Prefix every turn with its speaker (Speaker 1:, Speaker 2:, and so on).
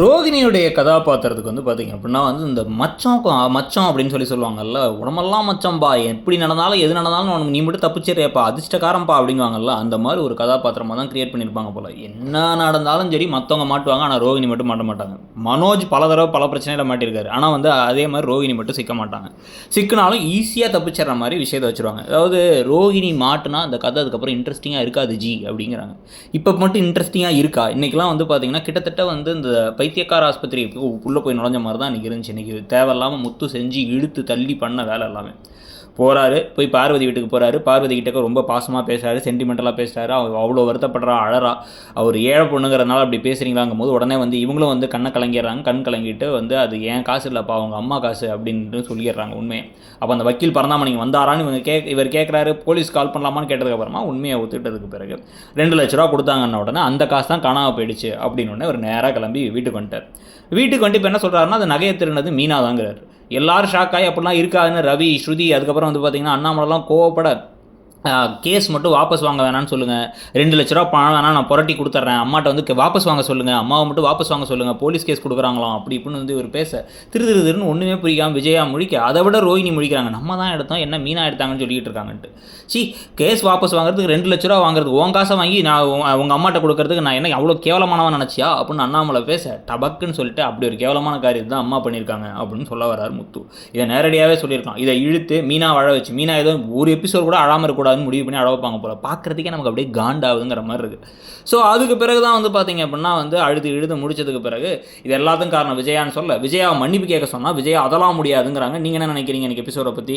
Speaker 1: ரோகிணியுடைய கதாபாத்திரத்துக்கு வந்து பார்த்திங்க அப்படின்னா வந்து இந்த மச்சம் மச்சம் அப்படின்னு சொல்லி சொல்லுவாங்கல்ல உடம்பெல்லாம் மச்சம்பா எப்படி நடந்தாலும் எது நடந்தாலும் உனக்கு நீ மட்டும் தப்பிச்சிருப்பா அதிர்ஷ்டக்காரன்பா அப்படிங்குவாங்கல்ல அந்த மாதிரி ஒரு கதாபாத்திரமாக தான் கிரியேட் பண்ணியிருப்பாங்க போல். என்ன நடந்தாலும் சரி மற்றவங்க மாட்டுவாங்க ஆனால் ரோகிணி மட்டும் மாட்ட மாட்டாங்க. மனோஜ் பல தடவை பல பிரச்சனையில் மாட்டியிருக்காரு. ஆனால் வந்து அதே மாதிரி ரோகிணி மட்டும் சிக்க மாட்டாங்க. சிக்கினாலும் ஈஸியாக தப்பிச்சிடுற மாதிரி விஷயத்தை வச்சுருவாங்க. அதாவது ரோகிணி மாட்டுனா அந்த கதை அதுக்கப்புறம் இன்ட்ரெஸ்டிங்காக இருக்காது ஜி அப்படிங்கிறாங்க. இப்போ மட்டும் இன்ட்ரெஸ்டிங்காக இருக்கா? இன்றைக்கெலாம் வந்து பார்த்திங்கன்னா கிட்டத்தட்ட வந்து இந்த பைத்தியக்கார ஆஸ்பத்திரி உள்ளே போய் நுழைஞ்ச மாதிரி தான் இன்றைக்கி இருந்துச்சு. இன்றைக்கி தேவையில்லாமல் முத்து செஞ்சு இழுத்து தள்ளி பண்ண வேலை எல்லாமே. போகிறாரு போய் பார்வதி வீட்டுக்கு போகிறாரு பார்வதி கிட்டக்க ரொம்ப பாசமாக பேசுகிறாரு சென்டிமெண்டலாக பேசுகிறாரு அவர் அவ்வளோ வருத்தப்படுறா அழறா. அவர் ஏழை பொண்ணுங்கிறனால அப்படி பேசுகிறீங்களாங்கும் போது உடனே வந்து இவங்களும் வந்து கண்ணை கலங்கிடுறாங்க. கண் கலங்கிட்டு வந்து அது ஏன் காசு இல்லைப்பா அவங்க அம்மா காசு அப்படின்ட்டு சொல்லிடுறாங்க உண்மையை. அப்போ அந்த வக்கீல் பரந்தாமணிங்க வந்தாரான்னு இவங்க கே இவர் கேட்குறாரு போலீஸ் கால் பண்ணலாமான்னு கேட்டதுக்கப்புறமா உண்மையை ஒத்துக்கிட்டதுக்கு பிறகு ரெண்டு லட்ச ரூபா கொடுத்தாங்கன்ன உடனே அந்த காசு தான் காணாமல் போயிடுச்சு. அப்படின்னு உடனே அவர் நேராக கிளம்பி வீட்டுக்கு வந்துட்டார். வீட்டுக்கு வந்துட்டு இப்போ என்ன சொல்கிறாருன்னா அந்த நகையை திருடினது மீனா தாங்கிறார் எல்லாரும் ஷாக் ஆகி அப்படிலாம் இருக்காதுன்னு ரவி ஸ்ருதி அதுக்கப்புறம் வந்து பார்த்தீங்கன்னா அண்ணாமலைலாம் கோவப்பட கேஸ் மட்டும் வாபஸ் வாங்க வேணாம்னு சொல்லுங்கள் ரெண்டு லட்ச ரூபா பணம் வேணாம் நான் புரட்டி கொடுத்துட்றேன். அம்மாட்ட வந்து கே- வாபஸ் வாங்க சொல்லுங்கள் அம்மாவை மட்டும் வாபஸ் வாங்க சொல்லுங்கள் போலீஸ் கேஸ் கொடுக்குறாங்களாம். அப்படி இப்படின்னு வந்து ஒரு பேச திரு திருன்னு ஒன்றுமே புரியாமல் விஜயா முழிக்க அதை விட ரோஹிணி முழிக்கிறாங்க. நம்ம தான் எடுத்தோம். என்ன மீனா எடுத்தாங்கன்னு சொல்லிட்டு இருக்காங்கன்ட்டு. சி கேஸ் வாபஸ் வாங்குறதுக்கு ரெண்டு லட்ச ரூபா வாங்குறதுக்கு உன் காசை வாங்கி நான் உங்கள் அம்மாட்ட கொடுக்கறதுக்கு நான் என்ன அவ்வளோ கேவலமானவன் நினச்சியா? அப்படின்னு அண்ணாமலை பேச டபக்குன்னு சொல்லிட்டு அப்படி ஒரு கேவலமான காரியம் தான் அம்மா பண்ணியிருக்காங்க அப்படின்னு சொல்ல வர்றார் முத்து. இதை நேரடியாகவே சொல்லியிருக்கான். இதை இழுத்து மீனா வாழ வச்சு மீனா ஏதோ ஒரு எபிசோட் கூட அழாமல் இருக்கக்கூடாதுன்னு முடிவு பண்ணி அழ வைப்பாங்க போல பார்க்குறதுக்கே நமக்கு அப்படியே காண்டாகுதுங்கிற மாதிரி இருக்குது ஸோ அதுக்கு பிறகு தான் வந்து பார்த்தீங்க அப்படின்னா வந்து அழுது இழுது முடிச்சதுக்கு பிறகு இது எல்லாத்துக்கும் காரணம் விஜயான்னு சொல்ல விஜயா மன்னிப்பு கேட்க சொன்னால் விஜயா அதெல்லாம் முடியாதுங்கிறாங்க. நீங்கள் என்ன நினைக்கிறீங்க எனக்கு எபிசோடை பற்றி